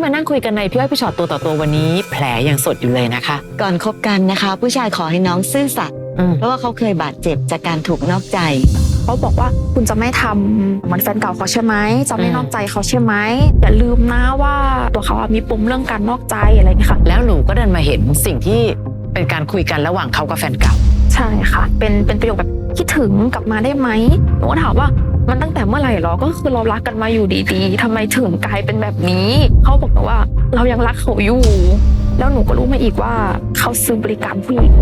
ที่มานั่งคุยกันในพี่อ้อยพี่ชอตตัวต่อตัววันนี้ แผลยังสดอยู่เลยนะคะ ก่อนคบกันนะคะ ผู้ชายขอให้น้องซื่อสัตย์อืมเพราะว่าเขาเคยบาดเจ็บจากการถูกนอกใจ เขาบอกว่าคุณจะไม่ทำเหมือนแฟนเก่าเขาใช่ไหมจะไม่อืมนอกใจเขาใช่ไหมอย่าลืมนะว่าตัวเขาอะมีปมเรื่องการนอกใจอะไรอย่างเงี้ยค่ะ แล้วหนูก็เดินมาเห็นสิ่งที่เป็นการคุยกันระหว่างเขากับแฟนเก่า ใช่ค่ะ เป็นเป็นประโยคแบบคิดถึงกลับมาได้ไหมหนูก็ถามว่า มันตั้งแต่เมื่อไหร่หรอ ก็คือเรารักกันมาอยู่ดีๆทำไมถึงกลายเป็นแบบนี้ เขาบอกหนูว่าเรายังรักเขาอยู่ แล้วหนูก็รู้มาอีกว่า เขาซื้อบริการผู้หญิง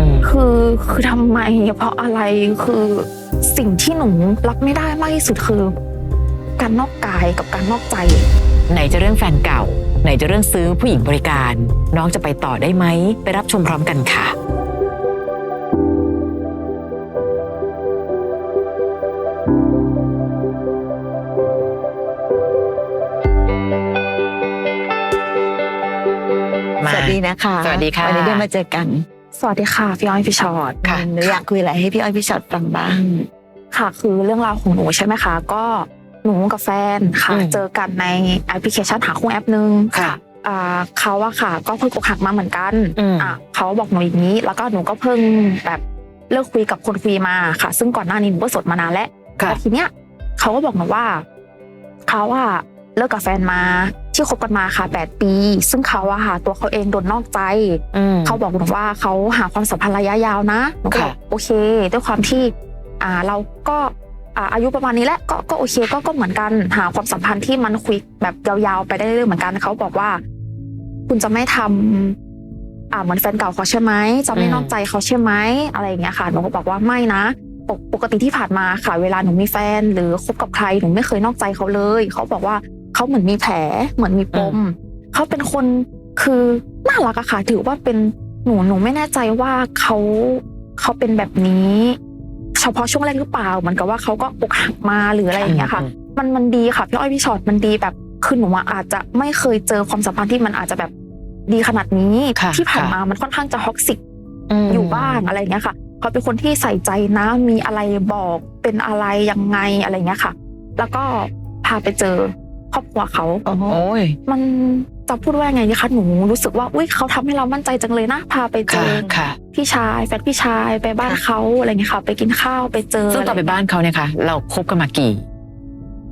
อืมคือคือทำไมเพราะอะไรคือสิ่งที่หนูรับไม่ได้มากที่สุดคือ การนอกกายกับการนอกใจ ไหนจะเรื่องแฟนเก่า ไหนจะเรื่องซื้อผู้หญิงบริการ น้องจะไปต่อได้ไหมไปรับชมพร้อมกันค่ะ ดีนะคะสวัสดีค่ะวันนี้ได้มาเจอกัน สวัสดีค่ะพี่อ้อยพี่ชอตค่ะหนูอยากคุยอะไรให้พี่อ้อยพี่ชอตฟังบ้างค่ะ คือเรื่องราวของหนูใช่ไหมคะก็หนูกับแฟนค่ะอืมเจอกันในแอปพลิเคชันหาคู่แอปหนึ่งค่ะอ่าเขาอะค่ะ ก็เพิ่งอกหักมาเหมือนกันอืมอะเขาบอกหนูอย่างนี้ แล้วก็หนูก็เพิ่งแบบเลิกคุยกับคนคุยมาค่ะ ซึ่งก่อนหน้านี้หนูก็โสดมานานแล้วค่ะแล้วทีเนี้ยเขาก็บอกหนูว่าเขาอะเลิกกับแฟนมา ที่คบกันมาค่ะแปดปี ซึ่งเขาอะค่ะตัวเขาเองโดนนอกใจอืมเขาบอกหนูว่าเขาหาความสัมพันธ์ระยะยาวนะหนูก็บอกค่ะโอเค ด้วยความที่อ่าเราก็อ่าอายุประมาณนี้แหละก็ก็โอเคก็ก็เหมือนกันหาความสัมพันธ์ที่มันคุยแบบยาวๆไปได้เรื่อยๆเหมือนกันเขาบอกว่า คุณจะไม่ทำอ่าเหมือนแฟนเก่าเขาใช่ไหมจะไม่อืมนอกใจเขาใช่ไหมอะไรอย่างเงี้ยค่ะหนูก็บอกว่าไม่นะปกปกติที่ผ่านมาค่ะ เวลาหนูมีแฟน หรือคบกับใครหนูไม่เคยนอกใจเขาเลย เขาบอกว่า เขาเหมือนมีแผลเหมือนมีปมเขาเป็นคนคือน่ารักอะค่ะถือว่าเป็นหนูหนูไม่แน่ใจว่าเขาเขาเป็นแบบนี้ เฉพาะช่วงแรกหรือเปล่าเหมือนกับว่าเขาก็อกหักมาหรืออะไรอย่างเงี้ยค่ะ มันมันดีค่ะพี่อ้อยพี่ชอตมันดีแบบคือหนูอะอาจจะไม่เคยเจอความสัมพันธ์ที่มันอาจจะแบบดีขนาดนี้ค่ะที่ผ่านค่ะมามันค่อนข้างจะฮอกซิกมอยู่บ้างอะไรอย่างเงี้ยค่ะเขาเป็นคนที่ใส่ใจนะมีอะไรบอกเป็นอะไรยังไงอะไรอย่างเงี้ยค่ะ แล้วก็พาไปเจอ ครอบครัวเขา โอ้ยมันจะพูดว่าไงดีคะหนูรู้สึกว่าอุ้ยเขาทำให้เรามั่นใจจังเลยนะพาไปเจค่ะอค่ะพี่ชายแฟนพี่ชายไปบ้านเขาอะไรเงี้ยค่ะ ไปกินข้าวไปเจอซึ่งตอนไปบ้านเขาเนี่ยค่ะ เราคบกันมากี่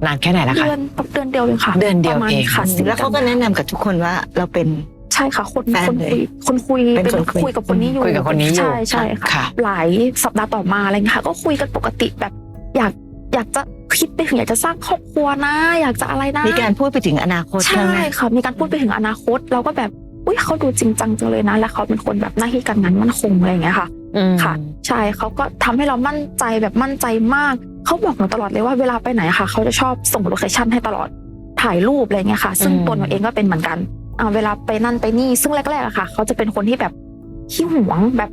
นานแค่ไหนแล้วคะเดือนเดือนเดียวเองค่ะ เดือนเดียวประมาณเองค่ะสิบแล้วเขาก็แนะนำกับทุกคนว่าเราเป็นใช่ค่ะคนแฟนคนเลยคุยคนคุยเป็นคนคุยคุยกับคนนี้อยู่คุยกับคนนี้อยู่ใช่ใช่ค่ะค่ะ หลายสัปดาห์ต่อมาอะไรเงี้ยค่ะ ก็คุยกันปกติแบบอยาก อยากจะคิดไปถึงอยากจะสร้างครอบครัวนะ อยากจะอะไรนะมีการพูดไปถึงอนาคตใช่ไหมค่ะมีการพูดไปถึงอนาคตเราก็แบบอุ้ยเขาดูจริงจังจังเลยนะ และเขาเป็นคนแบบหน้าที่การงานมั่นคงอะไรอย่างเงี้ยค่ะอืมค่ะ ใช่เขาก็ทำให้เรามั่นใจแบบมั่นใจมากเขาบอกหนูตลอดเลยว่าเวลาไปไหนอะค่ะเขาจะชอบส่งโลเคชั่นให้ตลอดถ่ายรูปอะไรเงี้ยค่ะ ซึ่งอืมตัวหนูเองก็เป็นเหมือนกันอ่าเวลาไปนั่นไปนี่ซึ่งแรกๆอะค่ะ เขาจะเป็นคนที่แบบขี้หวงแบบ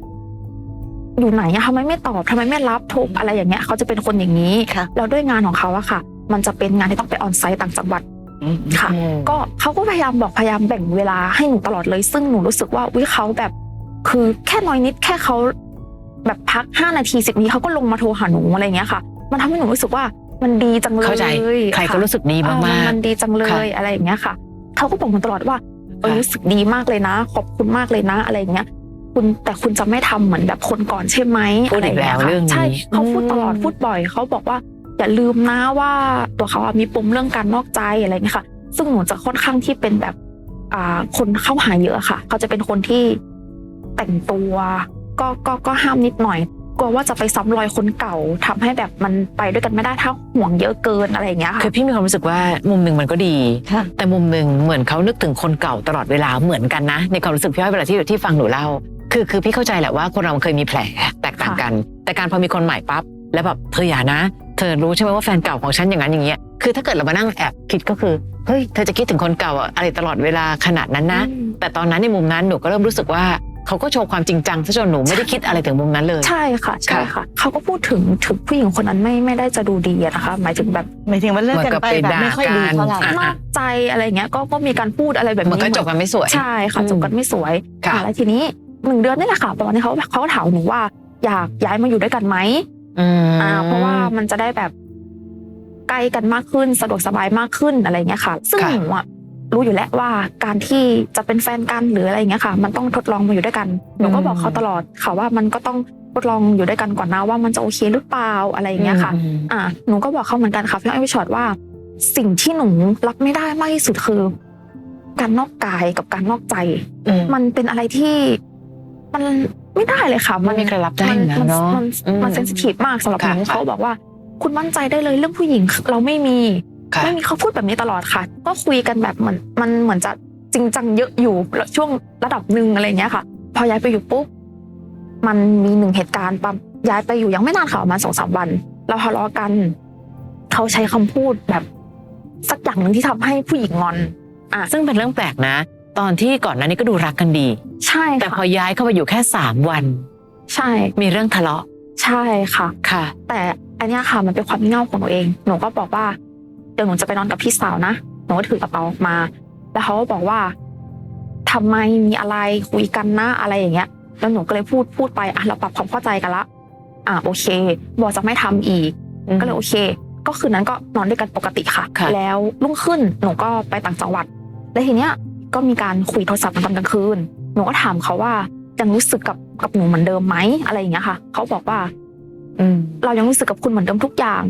อยู่ไหนอะทำไมไม่ตอบทำไมไม่รับโทรอะไรอย่างเงี้ยเขาจะเป็นคนอย่างนี้ค่ะ แล้วด้วยงานของเขาอะค่ะ มันจะเป็นงานที่ต้องไปออนไซต์ต่างจังหวัดอืมค่ะอืมก็เขาก็พยายามบอกพยายามแบ่งเวลาให้หนูตลอดเลย ซึ่งหนูรู้สึกว่าวิเขาแบบ คือแค่น้อยนิดแค่เขาแบบพักห้านาทีสิบนาทีเขาก็ลงมาโทรหาหนูอะไรอย่างเงี้ยค่ะ มันทำให้หนูรู้สึกว่ามันดีจังเลยเข้าใจใครก็ะรู้สึกดีเออมากนมันดีจังเลค่ะยอะไรอย่างเงี้ยค่ะเขาก็บอกหนูตลอดว่าเออค่ะ รู้สึกดีมากเลยนะ ขอบคุณมากเลยนะอะไรอย่างเงี้ย คุณแต่คุณจะไม่ทำเหมือนแบบคนก่อนใช่ไหมพูดอีกแล้วะไย่าเรื่องยค่ะนี้ใช่เขาพูดตลอดอืมพูดบ่อยเขาบอกว่าอย่าลืมนะว่าตัวเขาอะมีปมเรื่องการนอกใจอะไรอย่างเงี้ยค่ะ ซึ่งหนูจะค่อนข้างที่เป็นแบบอ่าคนเข้าหาเยอะค่ะ เขาจะเป็นคนที่แต่งตัว ก็ก็ก็ห้ามนิดหน่อยกลัวว่าจะไปซ้ำรอยคนเก่าทำให้แบบมันไปด้วยกันไม่ได้ถ้าห่วงเยอะเกินอะไรอย่างเงี้ยๆค่ะคือพี่มีความรู้สึกว่ามุมหนึ่งมันก็ดีค่ะแต่มุมหนึ่งเหมือนเขานึกถึงคนเก่าตลอดเวลาเหมือนกันนะ ในความรู้สึกพี่อ้อยเวลาที่ที่ฟังหนูเล่า คือคือพี่เข้าใจแหละว่าคนเราเคยมีแผลแตกต่างกัน แต่การพอมีคนใหม่ปั๊บแล้วแบบเธออย่านะ เธอรู้ใช่ไหมว่าแฟนเก่าของฉันอย่างนั้นอย่างเงี้ยคือถ้าเกิดเรามานั่งแอบคิดก็คือเฮ้ยเธอจะคิดถึงคนเก่าอะไรตลอดเวลาขนาดนั้นนะอืมแต่ตอนนั้นในมุมนั้นหนูก็เริ่มรู้สึกว่าเขาก็โชว์ความจริงจังซะจนหนูไม่ได้คิดอะไรถึงมุมนั้นเลย ใช่ค่ะใช่ค่ะเขาก็พูดถึงถึงผู้หญิงคนนั้นไม่ไม่ได้จะดูดีอะนะคะ หมายถึงแบบหมายถึงว่าเลิกกันไปแบบไม่ค่อยดีเท่าไหร่อะนอกใจอะไรอย่างเงี้ยก็ก็มีการพูดอะไรแบบมันนี้ก็จบกันไม่สวยใช่ค่ะอืมจบกันไม่สวยค่ะอะแล้วทีนี้ หนึ่งเดือนนี่แหละค่ะตอนนี้เขาเขาก็ถามหนูว่า อยากย้ายมาอยู่ด้วยกันไหมอืมอ่า เพราะว่ามันจะได้แบบใกล้กันมากขึ้นสะดวกสบายมากขึ้นอะไรอย่างเงี้ยค่ะ ซึ่งค่ะหนูอะรู้อยู่แล้วว่าการที่จะเป็นแฟนกันหรืออะไรอย่างเงี้ยค่ะ มันต้องทดลองมาอยู่ด้วยกันหนูก็บอกเขาตลอดค่ะว่ามันก็ต้องทดลองอยู่ด้วยกันก่อนนะว่ามันจะโอเคหรือเปล่าอะไรอย่างเงี้ยค่ะอืมอะหนูก็บอกเขาเหมือนกันค่ะพี่อ้อยพี่ชอตว่า สิ่งที่หนูรับไม่ได้มากที่สุดคือ การนอกกายกับการนอกใจอืมมันเป็นอะไรที่ มันไม่ได้เลยค่ะ มันมีใครรับได้อยู่แล้วมัเนอะมันอืมมันเซนซิทีฟมากสำหรับหนูค่ะเขาบอกว่า คุณมั่นใจได้เลยเรื่องผู้หญิงเราไม่มีค่ะ ไม่มีเขาพูดแบบนี้ตลอดค่ะ ก็คุยกันแบบเหมือนมันเหมือนจะจริงจังเยอะอยู่ช่วงระดับหนึ่งอะไรอย่างเงี้ยค่ะ พอย้ายไปอยู่ปุ๊บมันมีหนึ่งเหตุการณ์ปั๊บย้ายไปอยู่ยังไม่นานค่ะประมาณสองสามวัน เราทะเลาะกัน เขาใช้คำพูดแบบ สักอย่างหนึ่งที่ทำให้ผู้หญิงงอนอะซึ่งเป็นเรื่องแปลกนะ ตอนที่ก่อนหน้านี้ก็ดูรักกันดี ใช่แต่พอค่ะย้ายเข้ามาอยู่แค่สามวัน ใช่มีเรื่องทะเลาะใช่ค่ะ ค่ะ แต่อันเนี้ยค่ะมันเป็นความงี่เง่าของหนูเอง หนูก็บอกว่าเดี๋ยวหนูจะไปนอนกับพี่สาวนะ หนูก็ถือกระเป๋าออกมา แล้วเขาก็บอกว่าทำไมมีอะไรคุยกันนะอะไรอย่างเงี้ย แล้วหนูก็เลยพูดพูดไปอะเราปรับความเข้าใจกันละ อะโอเค บอกจะไม่ทำอีก ก็เลยโอเค ก็คืนนั้นก็นอนด้วยกันปกติค่ะ ค่ะ แล้วรุ่งขึ้นหนูก็ไปต่างจังหวัด แล้วทีเนี้ย ก็มีการคุยโทรศัพท์กันตอนกลางคืนหนูก็ถามเขาว่ายังรู้สึกกับกับหนูเหมือนเดิมไหมอะไรอย่างเงี้ยค่ะเขาบอกว่า อืมเรายังรู้สึกกับคุณเหมือนเดิมทุกอย่าง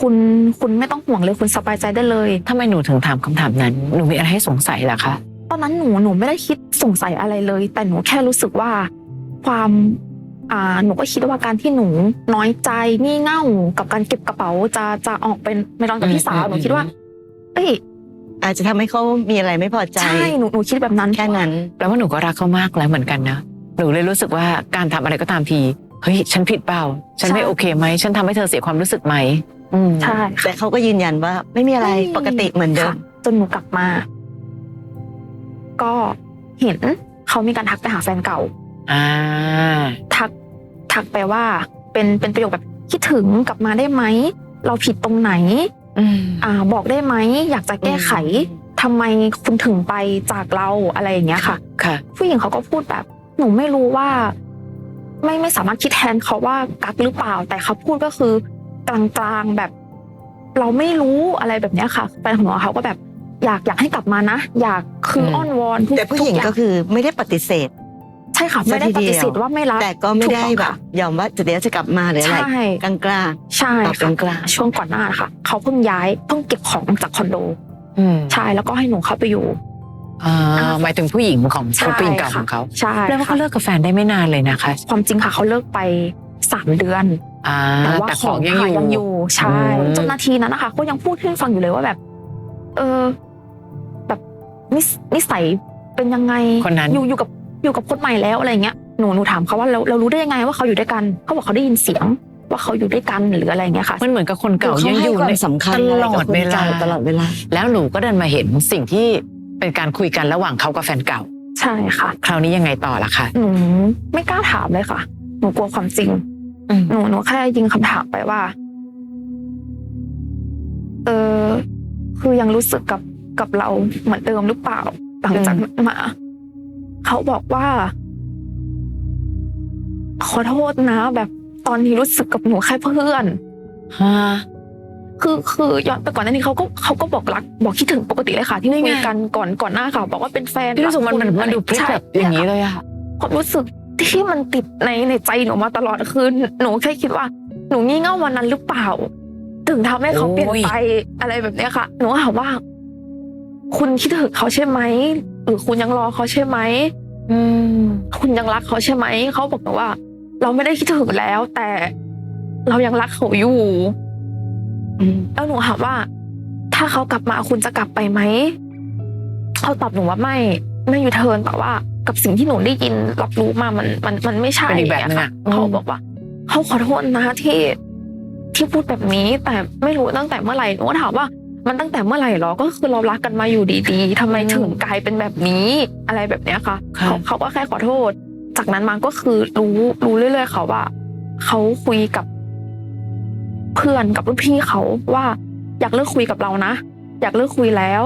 คุณคุณไม่ต้องห่วงเลยคุณสบายใจได้เลย ทำไมหนูถึงถามคำถามนั้น หนูมีอะไรให้สงสัยเหรอคะ ตอนนั้นหนูหนูไม่ได้คิดสงสัยอะไรเลย แต่หนูแค่รู้สึกว่า ความอ่าหนูก็คิดว่าการที่หนูน้อยใจงี่เง่ากับการเก็บกระเป๋าจะจะออกเป็นไม่รอนกับพี่สาวหนูคิดว่า เอ้ย อาจจะทำให้เขามีอะไรไม่พอใจ ใช่หนูหนูคิดแบบนั้น แค่นั้นแปลว่าหนูก็รักเขามากแล้วเหมือนกันนะหนูเลยรู้สึกว่าการทำอะไรก็ตามทีเฮ้ยฉันผิดเปล่า ฉันไม่โอเคไหมฉันทำให้เธอเสียความรู้สึกไหมอืม ใช่ แต่เขาก็ยืนยันว่าไม่มีอะไรไม่มีปกติเหมือนเดิม ค่ะจนหนูกลับมา ก็เห็นเขามีการทักไปหาแฟนเก่า อ่า ทักทักไปว่าเป็นเป็นประโยคแบบคิดถึงกลับมาได้ไหม เราผิดตรงไหน อืมอ่าบอกได้ไหมอยากจะแก้ไขทำไมคุณถึงไปจากเราอะไรอย่างเงี้ยค่ะค่ะผู้หญิงเขาก็พูดแบบหนูไม่รู้ว่า ไม่ไม่สามารถคิดแทนเขาว่ากักหรือเปล่า แต่เขาพูดก็คือกลางๆแบบ เราไม่รู้อะไรแบบเนี้ยค่ะแฟนของหนูเขาก็แบบอยากอยากให้กลับมานะ อยากคืออมอ้อนวอนทุกแต่ผู้หญิงทุย่าก็คือไม่ได้ปฏิเสธ ใช่ค่ะไม่ได้ปฏิเสธว่าไม่รักแต่ก็ไม่ได้ถูต้องแบค่ะบยอมว่าจะเดี๋ยวจะกลับมาหรืออะไรใช่กลางกลางใช่ตอบค่ะกลางๆช่วงก่อนหน้าค่ะเขาเพิ่งย้ายเพิ่งเก็บของจากคอนโดอืมใช่แล้วก็ให้หนูเข้าไปอยู่อ่าหมายถึงผู้หญิงของใช่คนผู้หญิงเก่าค่ะของเขาใช่แปลว่าเขาค่ะเลิกกับแฟนได้ไม่นานเลยนะคะ ความจริงค่ะเขาเลิกไปสามเดือนอ่าแต่ว่าแต่ของยังค่ะอยู่ยังอยู่ใช่อืมจนนาทีนั้นนะคะเขายังพูดให้ฟังอยู่เลยว่าแบบ เออ แบบนิสนิสัยเป็นยังไงคนนั้นอยู่อยู่กับ อยู่กับคนใหม่แล้วอะไรเงี้ยหนูหนูถามเขาว่าเราเรารู้ได้ยังไงว่าเขาอยู่ด้วยกันเขาบอกเขาได้ยินเสียงว่าเขาอยู่ด้วยกันหรืออะไรเงี้ยค่ะมันเหมือนกับคนๆเก่าเขายังอให้ยู่ควาในมสำคัญตอะไรลอกัดบคนเวลาก่ตลอดเวลา แล้วหนูก็เดินมาเห็นสิ่งที่เป็นการคุยกันระหว่างเขากับแฟนเก่า ใช่ค่ะ คราวนี้ยังไงต่อล่ะคะหนูไม่กล้าถามเลยค่ะ หนูกลัวความจริงอืมหนูหนูแค่ยิงคำถามไปว่า เออคือยังรู้สึกกับกับเราเหมือนเดิมหรือเปล่าหลังจากนั้นมา เขาบอกว่า ขอโทษนะ แบบตอนนี้รู้สึกกับหนูแค่เพื่อนฮะคือคือย้อนไปก่อนหน้านี้เขาก็เขาก็บอกรักบอกคิดถึงปกติเลยค่ะ ที่นี่ไงคุยกันก่อนก่อนหน้าค่ะ บอกว่าเป็นแฟนพี่รู้สึกมันมันมันดูพลิกใช่แบบอย่างนี้เลยอะความรู้สึกที่มันติดในในใจหนูมาตลอดคือหนูแค่คิดว่า หนูงี่เง่าวันนั้นหรือเปล่า ถึงทำให้เขาเปลี่ยนไปอะไรแบบเนี้ยค่ะ หนูถามว่า คุณคิดถึงเขาใช่ไหมหรือคุณยังรอเขาใช่ไหมอืม คุณยังรักเขาใช่ไหมเขาบอกหนูว่า เราไม่ได้คิดถึงแล้ว แต่เรายังรักเขาอยู่อืมแล้วหนูถามว่า ถ้าเขากลับมาคุณจะกลับไปไหมเขาตอบหนูว่าไม่ไม่ยูเทิร์นแต่ว่า กับสิ่งที่หนูได้ยินรับรู้มามันมันมันไม่ใช่เป็นอีกแบบนึงค่ะอะเขาบอกว่าเขาขอโทษนะที่ที่พูดแบบนี้แต่ไม่รู้ตั้งแต่เมื่อไหร่หนูก็ถามว่า มันตั้งแต่เมื่อไหร่หรอก็คือเรารักกันมาอยู่ดีๆทำไมถึงกลายเป็นแบบนี้อะไรแบบเนี้ยค่ะค่ะเขาเขาก็แค่ขอโทษ จากนั้นมาก็คือรู้รู้เรื่อยๆค่ะว่าเขาคุยกับ เพื่อนกับรุ่นพี่เขาว่าอยากเลิกคุยกับเรานะอยากเลิกคุยแล้ว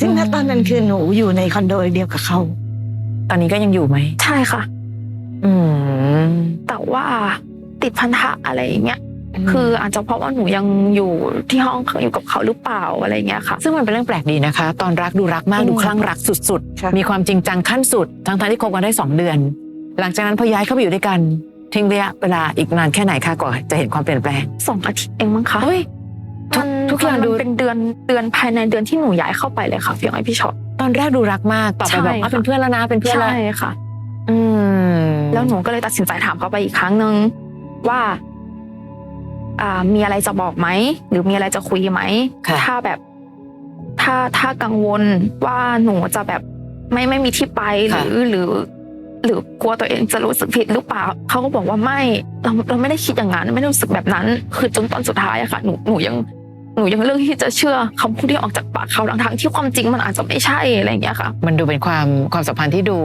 ซึ่งณตอนนั้นคือหนูอยู่ในคอนโดเดียวกับเขาตอนนี้ก็ยังอยู่ไหมใช่ค่ะ อืมแต่ว่าติดพันธะอะไรอย่างเงี้ยม คืออาจจะเพราะว่าหนูยังอยู่ที่ห้องอยู่กับเขาหรือเปล่าอะไรเงี้ยค่ะ ซึ่งมันเป็นเรื่องแปลกดีนะคะ ตอนรักดูรักมากอืมดูคลั่งรักสุดค่ะๆมีความจริงจังขั้นสุด ทั้งทที่คบกันได้สองเดือน หลังจากนั้นพอย้ายเข้าไปอยู่ด้วยกัน ทิ้งระยะเวลาอีกนานแค่ไหนคะก่อนจะเห็นความเปลี่ยนแปลงสองอาทิตย์เองมั้งคะเฮ้ยทุกมันทุกอย่างมันดูเป็นเดือนเดือนภายในเดือนที่หนูย้ายเข้าไปเลยค่ะพี่อ้อยพี่ช็อตตอนแรกดูรักมากต่อไปแบบใช่อะค่ะเป็นเพื่อนแล้วนะเป็นเพื่อนแล้วใช่ค่ะ อืมแล้วหนูก็เลยตัดสินใจถามเขาไปอีกครั้งหนึ่งว่าอ่า มีอะไรจะบอกไหม หรือมีอะไรจะคุยไหมค่ะถ้าแบบ ถ้าถ้ากังวลว่าหนูจะแบบไม่ไม่มีที่ไปหรือหรือ หรือกลัวตัวเองจะรู้สึกผิดหรือเปล่าเขาก็บอกว่าไม่เราเราไม่ได้คิดอย่างนั้นไม่ได้รู้สึกแบบนั้น คือจนตอนสุดท้ายอะค่ะหนูหนูยังหนูยังเลือกที่จะเชื่อคำพูดที่ออกจากปากเขาทั้งๆที่ความจริงมันอาจจะไม่ใช่อะไรอย่างเงี้ยค่ะ มันดูเป็นความความสัมพันธ์ที่ดู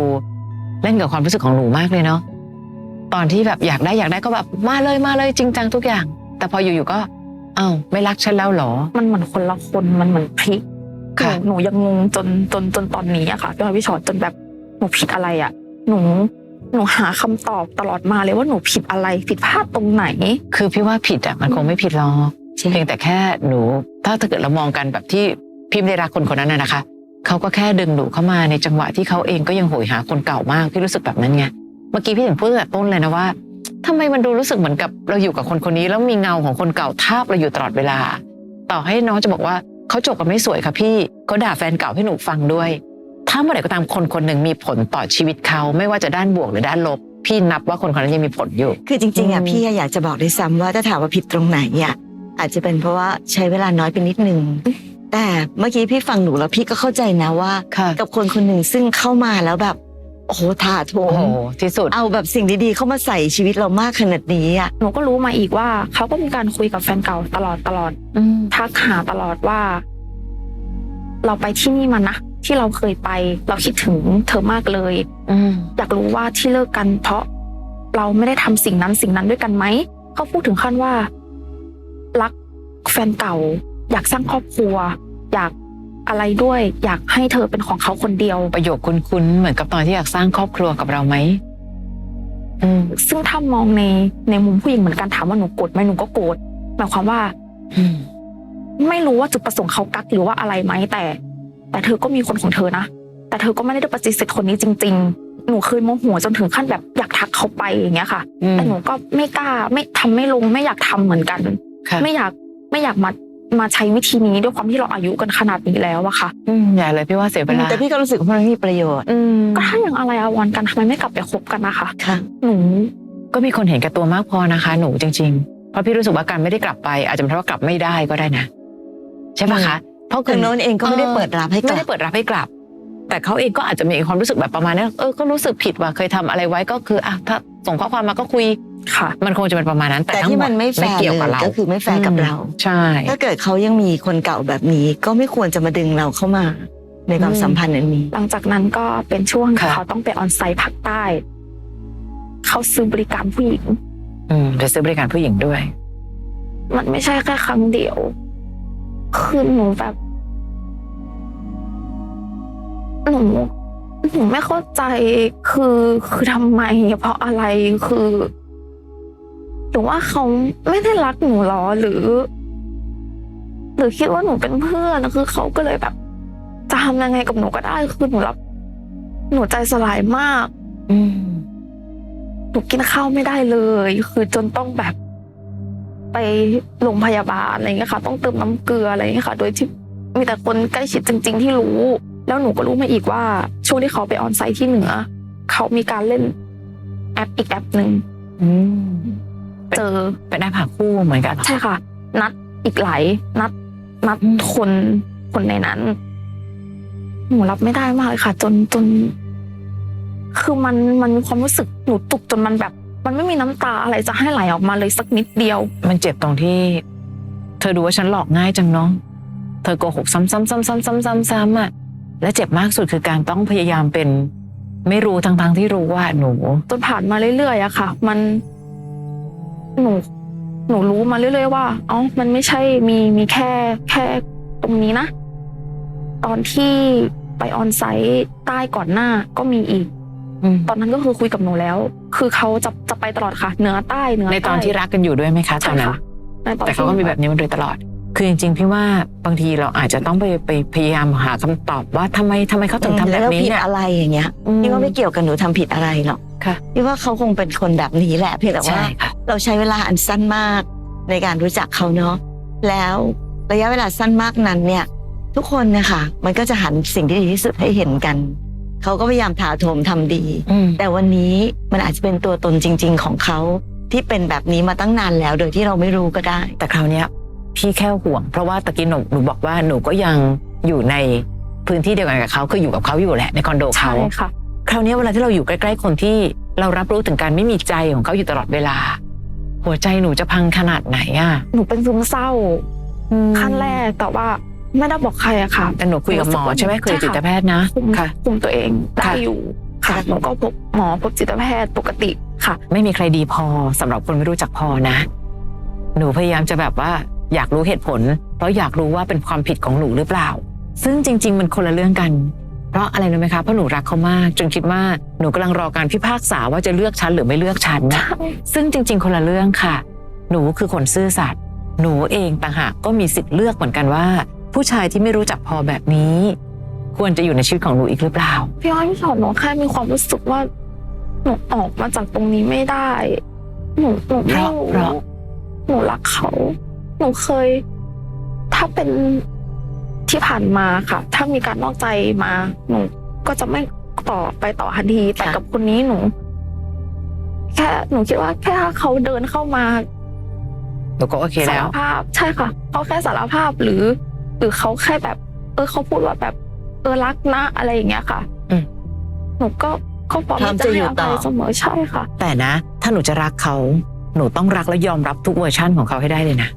เล่นกับความรู้สึกของหนูมากเลยเนาะตอนที่แบบอยากได้อยากได้ก็แบบมาเลยมาเลยจริงจังทุกอย่าง แต่พออยู่ๆก็อ้าวไม่รักฉันแล้วเหรอ มันเหมือนคนละคนมันเหมือนพลิกค่ะหนูหนูยังงงจนจนจนตอนนี้อะค่ะพี่อ้อยพี่ชอตจนแบบหนูผิดอะไรอะหนูหนูหาคำตอบตลอดมาเลยว่าหนูผิดอะไรผิดพลาดตรงไหน คือพี่ว่าผิดอะมันคงไม่ผิดหรอกใช่ เพียงแต่แค่หนูถ้าถ้าเกิดเรามองกันแบบที่พี่ไม่ได้รักคนคนนั้นนะนะคะเขาก็แค่ดึงหนูเข้ามาในจังหวะที่เขาเองก็ยังโหยหาคนเก่ามากพี่รู้สึกแบบนั้นไงเมื่อกี้พี่ถึงพูดตั้งแต่ต้นเลยนะว่า ทำไมมันดูรู้สึกเหมือนกับเราอยู่กับคนคนนี้ แล้วมีเงาของคนเก่าทาบเราอยู่ตลอดเวลา ต่อให้น้องจะบอกว่าเขาจบกันไม่สวยค่ะพี่เขาด่าแฟนเก่าให้หนูฟังด้วย ถ้าเมื่อไหร่ก็ตามคนคนหนึ่งมีผลต่อชีวิตเขาไม่ว่าจะด้านบวกหรือด้านลบพี่นับว่าคนคนนั้นยังมีผลอยู่ คือจริงๆอะอืมพี่อยากจะบอกด้วยซ้ำว่าถ้าถามว่าผิดตรงไหนอะอาจจะเป็นเพราะว่าใช้เวลาน้อยไปนิดนึงแต่เมื่อกี้พี่ฟังหนูแล้วพี่ก็เข้าใจนะว่าค่ะกับคนคนหนึ่งซึ่งเข้ามาแล้วแบบ โอ้โหถาโถโอ้โหมที่สุด เอาแบบสิ่งดีๆ เข้ามาใส่ชีวิตเรามากขนาดนี้อะหนูก็รู้มาอีกว่าเขาก็มีการคุยกับแฟนเก่าตลอดตลอดอืมทักหาตลอดว่า เราไปที่นี่มานะที่เราเคยไป เราคิดถึงเธอมากเลยอืมอยากรู้ว่าที่เลิกกันเพราะเราไม่ได้ทำสิ่งนั้นสิ่งนั้นด้วยกันไหมเขาพูดถึงขั้นว่า รักแฟนเก่า อยากสร้างครอบครัว อยาก อะไรด้วย อยากให้เธอเป็นของเขาคนเดียว ประโยคคุ้นๆเหมือนกับตอนที่อยากสร้างครอบครัวกับเราไหมอืมซึ่งถ้ามองในในมุมผู้หญิงเหมือนกันถามว่าหนูโกรธไหมหนูก็โกรธหมายความว่า อืม ไม่รู้ว่าจุดประสงค์เขากักหรือว่าอะไรไหมแต่ แต่เธอก็มีคนของเธอนะแต่เธอก็ไม่ได้ปฏิเสธคนนี้จริง ๆ หนูเคยโมโหจนถึงขั้นแบบอยากทักเขาไปอย่างเงี้ยค่ะ อืมแต่หนูก็ไม่กล้าไม่ทำไม่ลงไม่อยากทำเหมือนกัน ค่ะ ไม่อยากไม่อยากมา มาใช้วิธีนี้ด้วยความที่เราอายุกันขนาดนี้แล้วอะค่ะอืมอย่าเลยพี่ว่าเสียเวลาแต่พี่ก็รู้สึกว่ามันไม่มีประโยชน์อืมก็ถ้าอย่างอะไรอาวรกันทำไมไม่กลับไปคบกันนะคะค่ะหนูก็มีคนเห็นแก่ตัวมากพอนะคะ หนูจริง ๆ เพราะพี่รู้สึกว่าการไม่ได้กลับไป อาจจะเป็นเพราะว่ากลับไม่ได้ก็ได้นะใช่ปะคะเพราะทางโน้นเองก็ไม่ได้ออเปิดรับให้กไม่ลัได้บเปิดรับให้กลับ แต่เขาเองก็อาจจะมีความรู้สึกแบบประมาณนั้นเออก็รู้สึกผิดว่าเคยทำอะไรไว้ก็คืออะถ้าส่งข้อความมาก็คุย ค่ะ มันคงจะเป็นประมาณนั้น แต่แต่ทั้งที่หมมัดนไม่แฟไม่ร์เกี่ยวเลกับยเรา ก็คือไม่แฟร์กับเรา ใช่ ถ้าเกิดเขายังมีคนเก่าแบบนี้ ก็ไม่ควรจะมาดึงเราเข้ามา ในความอืม สัมพันธ์อันนี้ หลังจากนั้นก็เป็นช่วงค่ะ เขาต้องไปออนไซต์ภาคใต้ เขาซื้อบริการผู้หญิง อืมไปซื้อบริการผู้หญิงด้วย มันไม่ใช่แค่ครั้งเดียว คือหนูแบบหนูหนูไม่เข้าใจคือคือทำไม เพราะอะไรคือ หรือว่าเขาไม่ได้รักหนูหรอหรือ หรือคิดว่าหนูเป็นเพื่อนคือเขาก็เลยแบบ จะทำยังไงกับหนูก็ได้คือหนูรับ หนูใจสลายมาก อืมหนูกินข้าวไม่ได้เลย คือจนต้องแบบ ไปโรงพยาบาลอะไรเงี้ยค่ะ ต้องเติมน้ำเกลืออะไรเงี้ยค่ะ โดยที่มีแต่คนใกล้ชิดจริง ๆ ที่รู้ แล้วหนูก็รู้มาอีกว่า ช่วงที่เขาไปออนไซต์ที่เหนือ เขามีการเล่นแอปอีกแอปหนึ่ง เจอเป็นแอปหาคู่เหมือนกันเหรอใช่ค่ะ นัดอีกหลายนัด นัดอืมคนคนในนั้นหนูรับไม่ได้มากเลยค่ะ จนจน คือมันมันมีความรู้สึกหนูตุกจนมันแบบ มันไม่มีน้ำตาอะไรจะให้ไหลออกมาเลยสักนิดเดียว มันเจ็บตรงที่ เธอดูว่าฉันหลอกง่ายจังเนาะเธอโกหกซ้ำๆๆๆๆๆๆอะและเจ็บมากสุดคือการต้องพยายามเป็น ไม่รู้ทั้งๆที่รู้ว่าหนูจนผ่านมาเรื่อยๆอะค่ะ มัน หนูหนูรู้มาเรื่อยๆว่าอ๋อมันไม่ใช่มีมีแค่แค่ตรงนี้นะ ตอนที่ไปออนไซต์ใต้ก่อนหน้าก็มีอีกอืมตอนนั้นก็คือคุยกับหนูแล้ว คือเขาจะจะไปตลอดค่ะเหนือใต้เหนือในตอนใต้ที่รักกันอยู่ด้วยไหมคะตใช่อนนั้นค่ะในตอนแต่เขาก็มีแบบนี้มาโดยตลอด คือจริงๆพี่ว่าบางทีเราอาจจะต้องไปไปพยายามหาคำตอบว่าทำไมทำไมเขาถึงทำแบบล้วนี้ผิดเนี่ยอะไรอย่างเงี้ยอืพี่ว่าไม่เกี่ยวกับหนูทำผิดอะไรหรอก ค่ะ พี่ว่าเขาคงเป็นคนแบบนี้แหละเพียงแต่ว่า ใช่ค่ะเราใช้เวลาอันสั้นมากในการรู้จักเขาเนาะแล้วระยะเวลาสั้นมากนั้นเนี่ย ทุกคนนะคะมันก็จะหันสิ่งที่ดีที่สุดให้เห็นกัน เขาก็พยายามถาโถมทำดี อืมแต่วันนี้มันอาจจะเป็นตัวตนจริง ๆ ของเขาที่เป็นแบบนี้มาตั้งนานแล้ว โดยที่เราไม่รู้ก็ได้ แต่คราวเนี้ยพี่แค่ห่วง เพราะว่าตะกี้หนูหนูบอกว่าหนูก็ยังอยู่ในพื้นที่เดียวกันกับเขาคืออยู่กับเขาอยู่แหละในคอนโดใช่เขา ค่ะ คราวเนี้ยเวลาที่เราอยู่ใกล้ๆคนที่เรารับรู้ถึงการไม่มีใจของเขาอยู่ตลอดเวลา หัวใจหนูจะพังขนาดไหนอะหนูเป็นซึมเศร้าขั้นแรกแต่ว่าไม่ได้บอกใครอะค่ะแต่หนูคุยกับหมอใช่ไหมคุยกับจิตแพทย์นะคุมค่ะคุมตัวเองได้ค่ะอยู่ค่ะหนูก็พบหมอพบจิตแพทย์ปกติค่ะ ไม่มีใครดีพอสำหรับคนไม่รู้จักพอนะ หนูพยายามจะแบบว่าอยากรู้เหตุผล เพราะอยากรู้ว่าเป็นความผิดของหนูหรือเปล่า ซึ่งจริง ๆ มันคนละเรื่องกัน เพราะอะไรรู้ไหมคะเพราะหนูรักเขามากจนคิดว่าหนูกำลังรอการพิพากษาว่าจะเลือกฉันหรือไม่เลือกฉันนะซึ่งจริง ๆ คนละเรื่องค่ะ หนูคือคนซื่อสัตย์หนูเองต่างหากก็มีสิทธิ์เลือกเหมือนกันว่า ผู้ชายที่ไม่รู้จักพอแบบนี้ ควรจะอยู่ในชีวิตของหนูอีกหรือเปล่าพี่อ้อยพี่สอนหนูแค่มีความรู้สึกว่าหนูออกมาจากตรงนี้ไม่ได้หนูหนูไม่เพราะรู้เพราะหนูรักเขา หนูเคย ถ้าเป็น ที่ผ่านมาค่ะ ถ้ามีการนอกใจมาหนูก็จะไม่ต่อไปต่อทันทีแต่ค่ะกับคนนี้หนู แค่หนูคิดว่าแค่เขาเดินเข้ามาหนูก็โอเคสาแล้รว ภาพ ใช่ค่ะเขาแค่สารภาพหรือ หรือเขาแค่แบบ เออเขาพูดว่าแบบ เออรักนะอะไรอย่างเงี้ยค่ะอืมหนูก็ก็พร้อมพร้อมที่จะจะอยู่ให้อต่ภัอยเสมอใช่ค่ะ แต่นะ ถ้าหนูจะรักเขาหนูต้องรักและยอมรับทุกเวอร์ชั่นของเขาให้ได้เลยนะ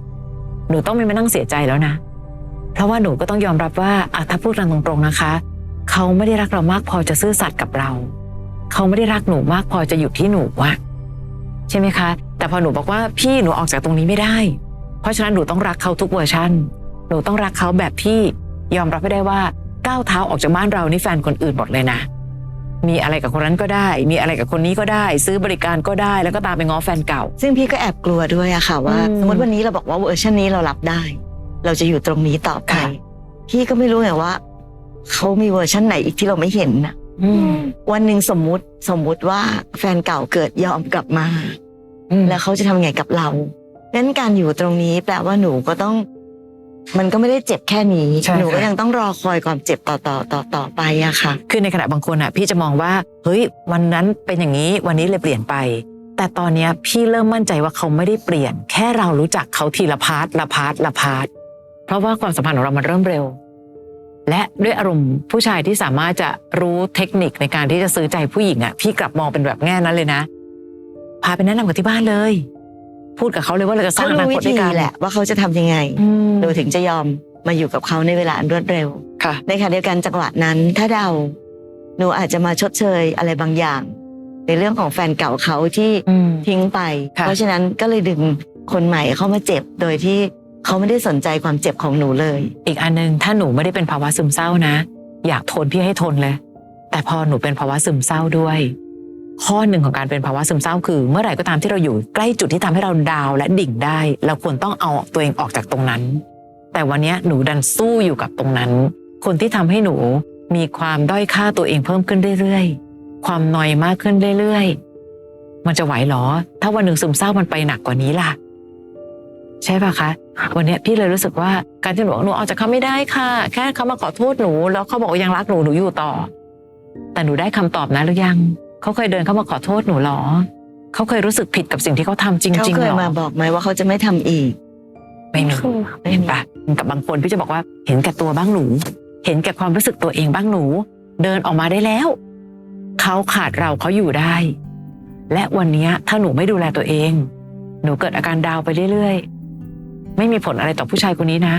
หนูต้องไม่มานั่งเสียใจแล้วนะ เพราะว่าหนูก็ต้องยอมรับว่าอะถ้าพูดกันตรงๆนะคะ เขาไม่ได้รักเรามากพอจะซื่อสัตย์กับเรา เขาไม่ได้รักหนูมากพอจะหยุดที่หนูอะใช่ไหมคะ แต่พอหนูบอกว่าพี่หนูออกจากตรงนี้ไม่ได้ เพราะฉะนั้นหนูต้องรักเขาทุกเวอร์ชันหนูต้องรักเขาแบบที่ยอมรับไม่ได้ว่าก้าวเท้าออกจากบ้านเรานี่แฟนคนอื่นหมดเลยนะ มีอะไรกับคนนั้นก็ได้ มีอะไรกับคนนี้ก็ได้ ซื้อบริการก็ได้ แล้วก็ตามไปง้อแฟนเก่า ซึ่งพี่ก็แอบกลัวด้วยอะค่ะว่าอืมสมมติวันนี้เราบอกว่าเวอร์ชันนี้เรารับได้ เราจะอยู่ตรงนี้ต่อไปค่ะพี่ก็ไม่รู้ไงว่าเขามีเวอร์ชันไหนอีกที่เราไม่เห็นนะอืมวันหนึ่งสมมุติสมมุติว่าแฟนเก่าเกิดยอมกลับมาอืมแล้วเขาจะทำไงกับเรางั้นการอยู่ตรงนี้แปลว่าหนูก็ต้อง มันก็ไม่ได้เจ็บแค่นี้ใช่ค่ะหนูก็ยังต้องรอคอยความเจ็บต่อต่อต่อต่อไปอะค่ะ คือในขณะบางคนอะพี่จะมองว่า เฮ้ย วันนั้นเป็นอย่างนี้วันนี้เลยเปลี่ยนไป แต่ตอนเนี้ยพี่เริ่มมั่นใจว่าเขาไม่ได้เปลี่ยน แค่เรารู้จักเขาทีละพาร์ทละพาร์ทละพาร์ทเพ ราะว่าความสัมพันธ์ของเรามันเริ่มเร็ว และด้วยอารมณ์ผู้ชายที่สามารถจะรู้เทคนิคในการที่จะซื้อใจผู้หญิงอะพี่กลับมองเป็นแบบแง่นั้นเลยนะ พาไปแนะนำกับที่บ้านเลย พูดกับเขาเลยว่าเราจะสร้าเขางอนารู้ควิตด้ธีวยกันแหละว่าเขาจะทำยังไงอืมหนูถึงจะยอมมาอยู่กับเขาในเวลาอันรวดเร็วค่ะในขณะเดียวกันจังหวะนั้นถ้าเดาหนูอาจจะมาชดเชยอะไรบางอย่าง ในเรื่องของแฟนเก่าเขาที่อืมทิ้งไปค่ะเพราะฉะนั้นก็เลยดึงคนใหม่เข้ามาเจ็บโดยที่ เขาไม่ได้สนใจความเจ็บของหนูเลย อีกอันหนึงถ้าหนูไม่ได้เป็นภาวะซึมเศร้านะ อยากทนพี่ให้ทนเลย แต่พอหนูเป็นภาวะซึมเศร้าด้วย ข้อหนึ่งของการเป็นภาวะซึมเศร้าคือ เมื่อไหร่ก็ตามที่เราอยู่ใกล้จุดที่ทำให้เราดาวและดิ่งได้ เราควรต้องเอาตัวเองออกจากตรงนั้น แต่วันนี้หนูดันสู้อยู่กับตรงนั้น คนที่ทำให้หนูมีความด้อยค่าตัวเองเพิ่มขึ้นเรื่อยๆ ความนอยมากขึ้นเรื่อยๆ มันจะไหวหรอ ถ้าวันหนึ่งซึมเศร้ามันไปหนักกว่านี้ล่ะ ใช่ปะคะ วันเนี้ยพี่เลยรู้สึกว่าการที่หนูบอกหนูออกจากเขาไม่ได้ค่ะ แค่เขามาขอโทษหนู แล้วเขาบอกว่ายังรักหนูหนูอยู่ต่อ แต่หนูได้คำตอบนะหรือยัง เขาเคยเดินเข้ามาขอโทษหนูหรอ เขาเคยรู้สึกผิดกับสิ่งที่เขาทำจเขาริงๆเคหยรอมาบอกไหมว่าเขาจะไม่ทำอีก ไม่มีคือเห็นปะกับบางคนพี่จะบอกว่าเห็นแก่ตัวบ้างหนู เห็นแก่ความรู้สึกตัวเองบ้างหนู เดินออกมาได้แล้ว เขาขาดเราเขาอยู่ได้ และวันเนี้ยถ้าหนูไม่ดูแลตัวเอง หนูเกิดอาการดาวน์ไปเรื่อยๆ ไม่มีผลอะไรต่อผู้ชายคนนี้นะ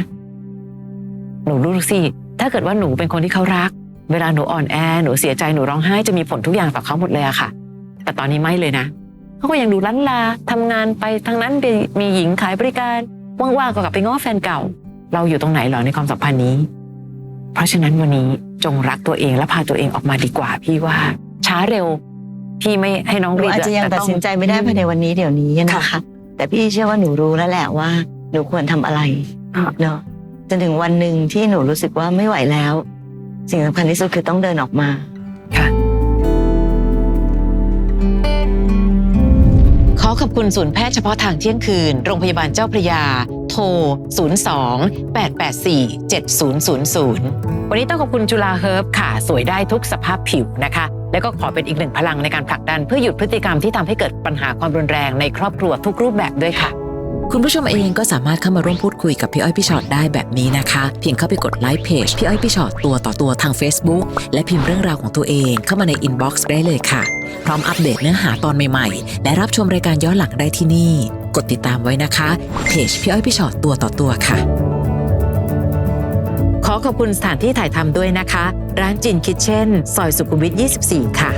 หนูรู้สิถ้าเกิดว่าหนูเป็นคนที่เขารัก เวลาหนูอ่อนแอหนูเสียใจหนูร้องไห้จะมีผลทุกอย่างต่อเขาหมดเลยอะค่ะ แต่ตอนนี้ไม่เลยนะเขาก็ยังดูลันลาทำงานไปทางนั้นไปมีหญิงขายบริการว่างๆก็กลับไปง้อแฟนเก่า เราอยู่ตรงไหนหรอในความสัมพันธ์นี้ เพราะฉะนั้นวันนี้จงรักตัวเองและพาตัวเองออกมาดีกว่า พี่ว่าช้าเร็วพี่ไม่ให้น้องหนูรีบอาจจะยังแตัดสินใจไม่ได้ภายในวันนี้เดี๋ยวนี้นะคะค่ะแต่แต่พี่เชื่อว่าหนูรู้แล้วแหละว่า หนูควรทำอะไรค่ะเนาะจนถึงวันหนึ่งที่หนูรู้สึกว่าไม่ไหวแล้ว สิ่งสำคัญที่สุดคือต้องเดินออกมาค่ะขอขอบคุณศูนย์แพทย์เฉพาะทางเที่ยงคืน โรงพยาบาลเจ้าพระยา โทร 02 884 7000 วันนี้ต้องขอบคุณจุฬาเฮิร์บค่ะ สวยได้ทุกสภาพผิวนะคะ แล้วก็ขอเป็นอีกหนึ่งพลังในการผลักดันเพื่อหยุดพฤติกรรมที่ทำให้เกิดปัญหาความรุนแรงในครอบครัวทุกรูปแบบด้วยค่ะ คุณผู้ชมเองก็สามารถเข้ามาร่วมพูดคุยกับพี่อ้อยพี่ชอตได้แบบนี้นะคะ เพียงเข้าไปกดไลค์เพจพี่อ้อยพี่ชอตตัวต่อตัวทาง Facebook และพิมพ์เรื่องราวของตัวเองเข้ามาในอินบ็อกซ์ได้เลยค่ะ พร้อมอัปเดตเนื้อหาตอนใหม่ๆ และรับชมรายการย้อนหลังได้ที่นี่ กดติดตามไว้นะคะเพจพี่อ้อยพี่ชอตตัวต่อตัวค่ะ ขอขอบคุณสถานที่ถ่ายทำด้วยนะคะ ร้านจินคิทเช่น ซอยสุขุมวิท 24 ค่ะ